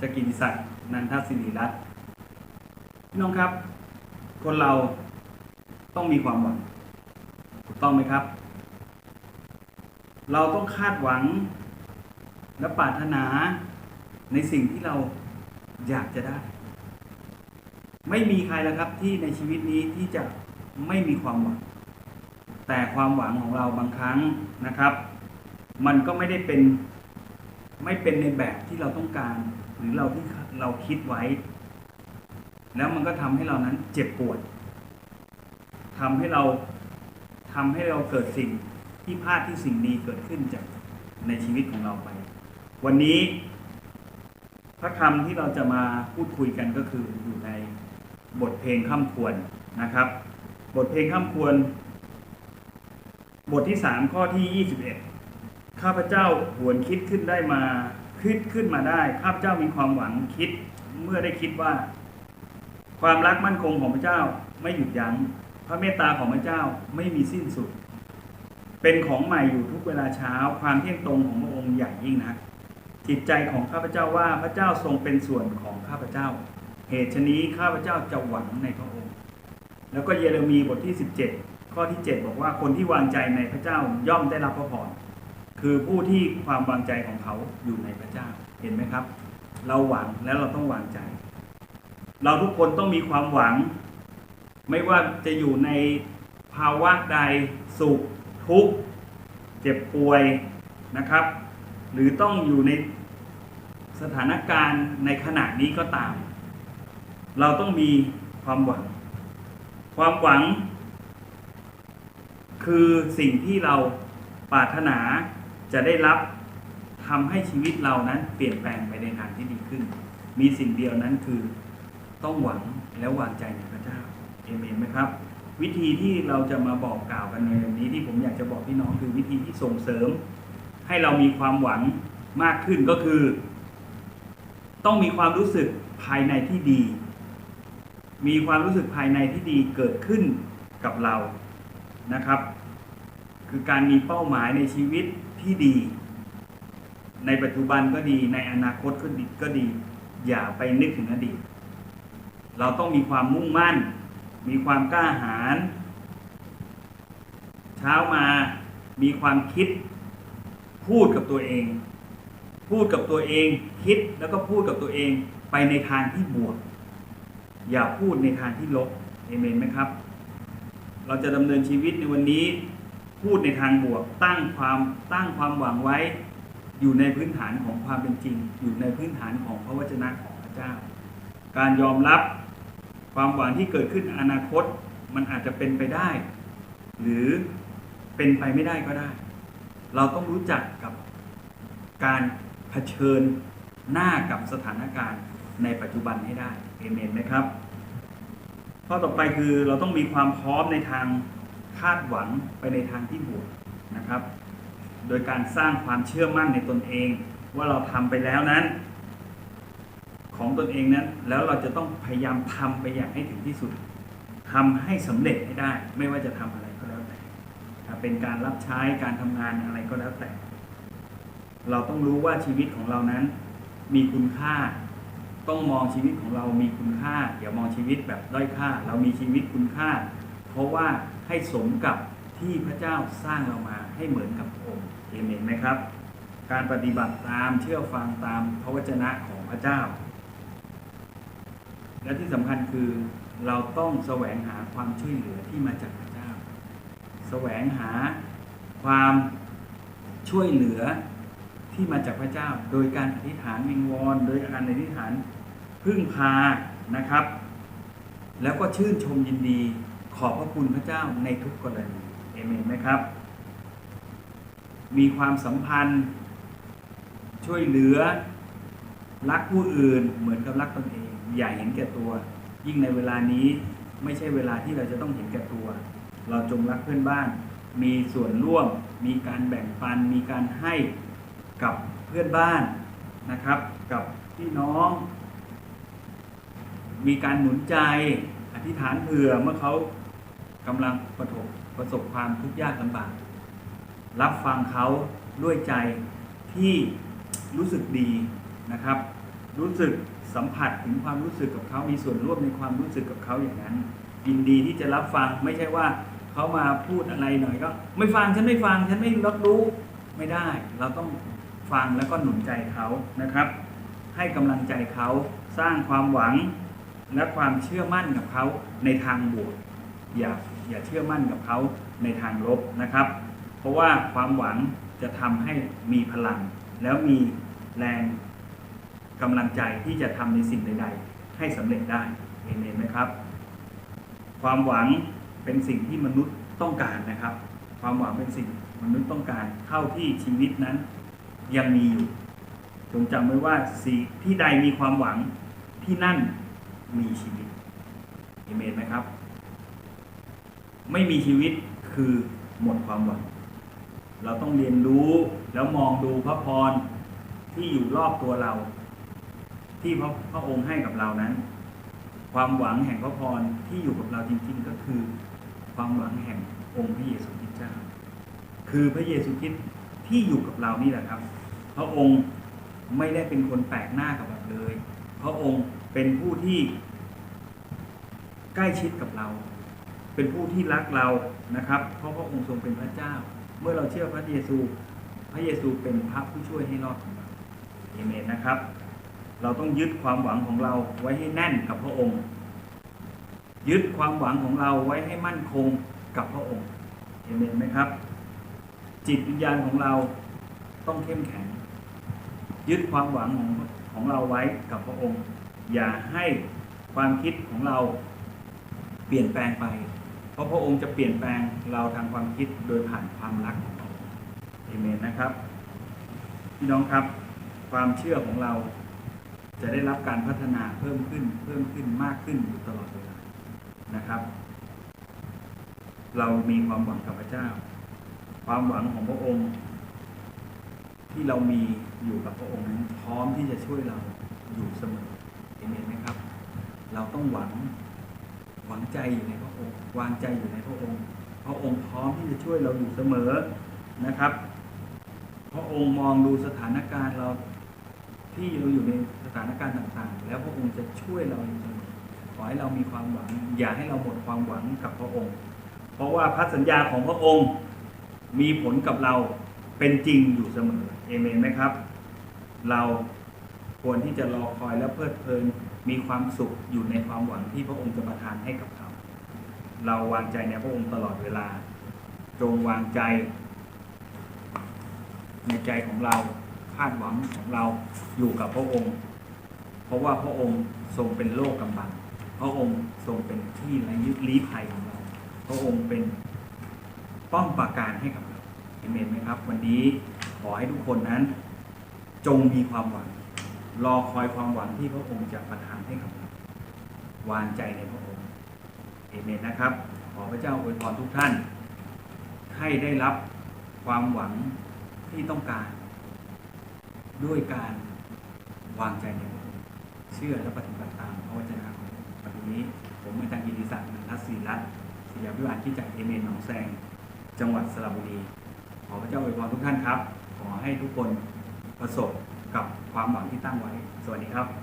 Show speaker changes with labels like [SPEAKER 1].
[SPEAKER 1] จะกิติศักดิ์นันทศิริรัตน์พี่น้องครับ คนเราต้องมีความหวัง ถูกต้องไหมครับ เราต้องคาดหวังและปรารถนาในสิ่งที่เราอยากจะได้ ไม่มีใครแล้วครับที่ในชีวิตนี้ที่จะไม่มีความหวัง แต่ความหวังของเราบางครั้งนะครับ มันก็ไม่ได้เป็นไม่เป็นในแบบที่เราต้องการ หรือเราที่เราคิดไว้ แล้วมันก็ทำให้เรานั้นเจ็บปวดทำให้เราทำให้เราเกิดสิ่งที่พลาดที่สิ่งดีเกิดขึ้นจากในชีวิตของเราไป วันนี้พระคำที่เราจะมาพูดคุยกันก็คืออยู่ในบทเพลงข้ามควรนะครับ บทเพลงข้ามควร บทที่ 3 ข้อที่ 21 ข้าพเจ้าหวนคิดขึ้นได้มา คิดขึ้นมาได้ข้าพเจ้ามีความหวังคิดเมื่อได้คิดว่า ความรักมั่นคงของพระเจ้าไม่หยุดยัง้งพระเมตตาของพระเจ้าไม่มีสิ้นสุด เป็นของใหม่อยู่ทุกเวลาเช้า ความเที่ยงตรงของพระองค์อย่ยิ่งนักจิตใจของข้าพเจ้าว่าพระเจ้าทรงเป็นส่วนของข้าพเจ้า เหตุฉนี้ข้าพเจ้าจะหวังในพระองค์ แล้วก็เยเรมีบทที่ 17 ข้อที่ 7 บอกว่าคนที่วางใจในพระเจ้าย่อมได้รับพระพร คือผู้ที่ความวางใจของเขาอยู่ในพระเจ้า เห็นไหมครับ เราหวังแล้วเราต้องวางใจ เราทุกคนต้องมีความหวัง ไม่ว่าจะอยู่ในภาวะใดสุขทุกข์เจ็บป่วยนะครับ หรือต้องอยู่ในสถานการณ์ในขณะนี้ก็ตาม เราต้องมีความหวัง ความหวัง คือสิ่งที่เราปรารถนา จะได้รับทำให้ชีวิตเรานั้นเปลี่ยนแปลงไปในทางที่ดีขึ้น มีสิ่งเดียวนั้นคือต้องหวังและวางใจในพระเจ้าเอเมนไหมครับ วิธีที่เราจะมาบอกกล่าวกันในวันนี้ที่ผมอยากจะบอกพี่น้องคือวิธีที่ส่งเสริม ให้เรามีความหวังมากขึ้นก็คือ ต้องมีความรู้สึกภายในที่ดี มีความรู้สึกภายในที่ดีเกิดขึ้นกับเรานะครับ คือการมีเป้าหมายในชีวิต ที่ดี ในปัจจุบันก็ดีในอนาคตก็ดีก็ดี อย่าไปนึกถึงอดีต เราต้องมีความมุ่งมั่น มีความกล้าหาญเช้ามามีความคิด พูดกับตัวเอง พูดกับตัวเอง คิดแล้วก็พูดกับตัวเองไปในทางที่บวก อย่าพูดในทางที่ลบเอเมนไหมครับ เราจะดำเนินชีวิตในวันนี้ พูดในทางบวกตั้งความตั้งความหวังไว้ อยู่ในพื้นฐานของความเป็นจริง อยู่ในพื้นฐานของพระวจนะของพระเจ้า การยอมรับความหวังที่เกิดขึ้นอนาคตมันอาจจะเป็นไปได้ หรือเป็นไปไม่ได้ก็ได้ เราต้องรู้จักกับการเผชิญหน้ากับสถานการณ์ในปัจจุบันให้ได้เอเมนไหมครับข้อต่อไปคือเราต้องมีความพร้อมในทาง คาดหวังไปในทางที่บวกนะครับ โดยการสร้างความเชื่อมั่นในตนเอง ว่าเราทำไปแล้วนั้น ของตนเองนั้น แล้วเราจะต้องพยายามทำไปอย่างให้ถึงที่สุดทำให้สำเร็จให้ได้ ไม่ว่าจะทำอะไรก็แล้วแต่เป็นการรับใช้การทำงานอะไรก็แล้วแต่ เราต้องรู้ว่าชีวิตของเรานั้น มีคุณค่าต้องมองชีวิตของเรามีคุณค่าอย่ามองชีวิตแบบด้อยค่า เรามีชีวิตคุณค่า เพราะว่าให้สมกับที่พระเจ้าสร้างเรามาให้เหมือนกับองค์เอเมนไหมครับ การปฏิบัติตามเชื่อฟังตามพระวจนะของพระเจ้า และที่สำคัญคือเราต้องแสวงหาความช่วยเหลือที่มาจากพระเจ้า แสวงหาความช่วยเหลือที่มาจากพระเจ้า โดยการอธิษฐานวิงวอน โดยการอธิษฐานพึ่งพานะครับ แล้วก็ชื่นชมยินดี ขอบพระคุณพระเจ้าในทุกกรณีเอเมนไหมครับ มีความสัมพันธ์ ช่วยเหลือ รักผู้อื่นเหมือนกับรักตนเอง อย่าเห็นแก่ตัว ยิ่งในเวลานี้ไม่ใช่เวลาที่เราจะต้องเห็นแก่ตัว เราจงรักเพื่อนบ้าน มีส่วนร่วม มีการแบ่งปัน มีการให้กับเพื่อนบ้านนะครับ กับพี่น้อง มีการหนุนใจอธิษฐานเผื่อเมื่อเขา กำลังประสบประสบความทุกข์ยากลำบาก รับฟังเขาด้วยใจที่รู้สึกดีนะครับ รู้สึกสัมผัสถึงความรู้สึกกับเขา มีส่วนร่วมในความรู้สึกกับเขาอย่างนั้น ยินดีที่จะรับฟังไม่ใช่ว่าเขามาพูดอะไรหน่อยก็ ไม่ฟังฉันไม่ฟังฉันไม่รับรู้ไม่ได้ เราต้องฟังแล้วก็หนุนใจเขานะครับ ให้กำลังใจเขาสร้างความหวังและความเชื่อมั่นกับเขาในทางบวกอย่า อย่าเชื่อมั่นกับเขาในทางลบนะครับ เพราะว่าความหวังจะทำให้มีพลัง แล้วมีแรงกำลังใจที่จะทำในสิ่งใด ๆ ให้สำเร็จได้เอเมนไหมครับ ความหวังเป็นสิ่งที่มนุษย์ต้องการนะครับ ความหวังเป็นสิ่งมนุษย์ต้องการเท่าที่ชีวิตนั้นยังมีอยู่จงจำไว้ว่าสีที่ใดมีความหวังที่นั่นมีชีวิตเอเมนไหมครับ ไม่มีชีวิตคือหมดความหวัง เราต้องเรียนรู้แล้วมองดูพระพรที่อยู่รอบตัวเรา ที่พระพระองค์ให้กับเรานั้น ความหวังแห่งพระพรที่อยู่กับเราจริง ๆ ก็คือ ความหวังแห่งองค์พระเยซูคริสต์เจ้า คือพระเยซูคริสต์ที่อยู่กับเรานี่แหละครับ พระองค์ไม่ได้เป็นคนแปลกหน้ากับเราเลย พระองค์เป็นผู้ที่ใกล้ชิดกับเรา เป็นผู้ที่รักเรานะครับ เพราะพระองค์ทรงเป็นพระเจ้า เมื่อเราเชื่อพระเยซู พระเยซูเป็นพระผู้ช่วยให้รอดของเราเอเมนนะครับ เราต้องยึดความหวังของเราไว้ให้แน่นกับพระองค์ ยึดความหวังของเราไว้ให้มั่นคงกับพระองค์เอเมนไหมครับ จิตวิญญาณของเราต้องเข้มแข็ง ยึดความหวังของของเราไว้กับพระองค์ อย่าให้ความคิดของเราเปลี่ยนแปลงไป ราะพระองค์จะเปลี่ยนแปลงเราทางความคิดโดยผ่านความรักของพระองค์เอเมนนะครับ พี่น้องครับ ความเชื่อของเราจะได้รับการพัฒนาเพิ่มขึ้น เพิ่มขึ้นมากขึ้นอยู่ตลอดเวลานะครับ เรามีความหวังกับพระเจ้า ความหวังของพระองค์ ที่เรามีอยู่กับพระองค์นั้นพร้อมที่จะช่วยเราอยู่เสมอเอเมนไหมครับ เราต้องหวัง หวังใจอยู่ในพระองค์ วางใจอยู่ในพระองค์ พระองค์พร้อมที่จะช่วยเราอยู่เสมอนะครับ พระองค์มองดูสถานการณ์เราที่เราอยู่ในสถานการณ์ต่างๆ แล้วพระองค์จะช่วยเราอยู่เสมอขอให้เรามีความหวัง อย่าให้เราหมดความหวังกับพระองค์ เพราะว่าพระสัญญาของพระองค์มีผลกับเราเป็นจริงอยู่เสมอเอเมนไหมครับ เราควรที่จะรอคอยและเพลิดเพลิน มีความสุขอยู่ในความหวังที่พระองค์จะประทานให้กับเราเราวางใจในพระองค์ตลอดเวลา จงวางใจ ในใจของเราคาดหวังของเราอยู่กับพระองค์ เพราะว่าพระองค์ทรงเป็นโลกกำบัง พระองค์ทรงเป็นที่ระยึดลี้ภัยของเรา พระองค์เป็นป้อมปราการให้กับเราเอเมนไหมครับ วันนี้ขอให้ทุกคนนั้น จงมีความหวัง รอคอยความหวังที่พระองค์จะประทานให้กับเราวางใจในพระองค์เอเมนนะครับ ขอพระเจ้าอวยพรทุกท่าน ให้ได้รับความหวังที่ต้องการ ด้วยการวางใจในพระองค์เชื่อและปฏิบัติตามพระวจนะของพระองค์วันนี้ ผมอาจารย์กิติศักดิ์นันทศรีรัตน์ศรียาพิวานที่จากเอเมนหนองแซงจังหวัดสระบุรี ขอพระเจ้าอวยพรทุกท่านครับ ขอให้ทุกคนประสบ กับความหวังที่ตั้งไว้ สวัสดีครับ